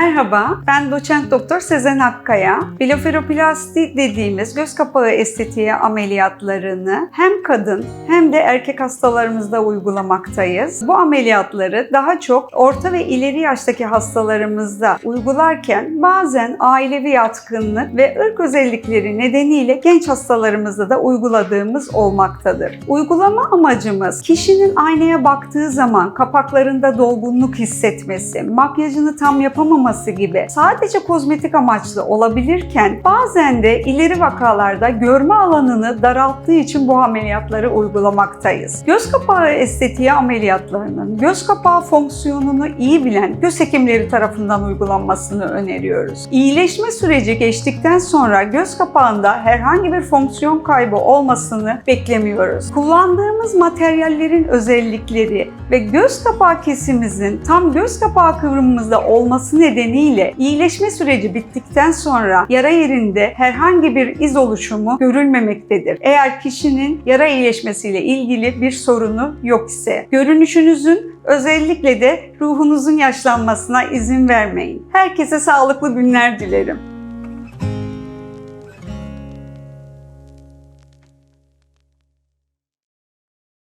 Merhaba, ben doçent doktor Sezen Akkaya. Blefaroplasti dediğimiz göz kapağı estetiği ameliyatlarını hem kadın hem de erkek hastalarımızda uygulamaktayız. Bu ameliyatları daha çok orta ve ileri yaştaki hastalarımızda uygularken bazen ailevi yatkınlık ve ırk özellikleri nedeniyle genç hastalarımızda da uyguladığımız olmaktadır. Uygulama amacımız kişinin aynaya baktığı zaman kapaklarında dolgunluk hissetmesi, makyajını tam yapamaması gibi sadece kozmetik amaçlı olabilirken bazen de ileri vakalarda görme alanını daralttığı için bu ameliyatları uygulamaktayız. Göz kapağı estetiği ameliyatlarının göz kapağı fonksiyonunu iyi bilen göz hekimleri tarafından uygulanmasını öneriyoruz. İyileşme süreci geçtikten sonra göz kapağında herhangi bir fonksiyon kaybı olmasını beklemiyoruz. Kullandığımız materyallerin özellikleri ve göz kapağı kesimimizin tam göz kapağı kıvrımımızda olması nedeniyle iyileşme süreci bittikten sonra yara yerinde herhangi bir iz oluşumu görülmemektedir. Eğer kişinin yara iyileşmesiyle ilgili bir sorunu yok ise görünüşünüzün özellikle de ruhunuzun yaşlanmasına izin vermeyin. Herkese sağlıklı günler dilerim.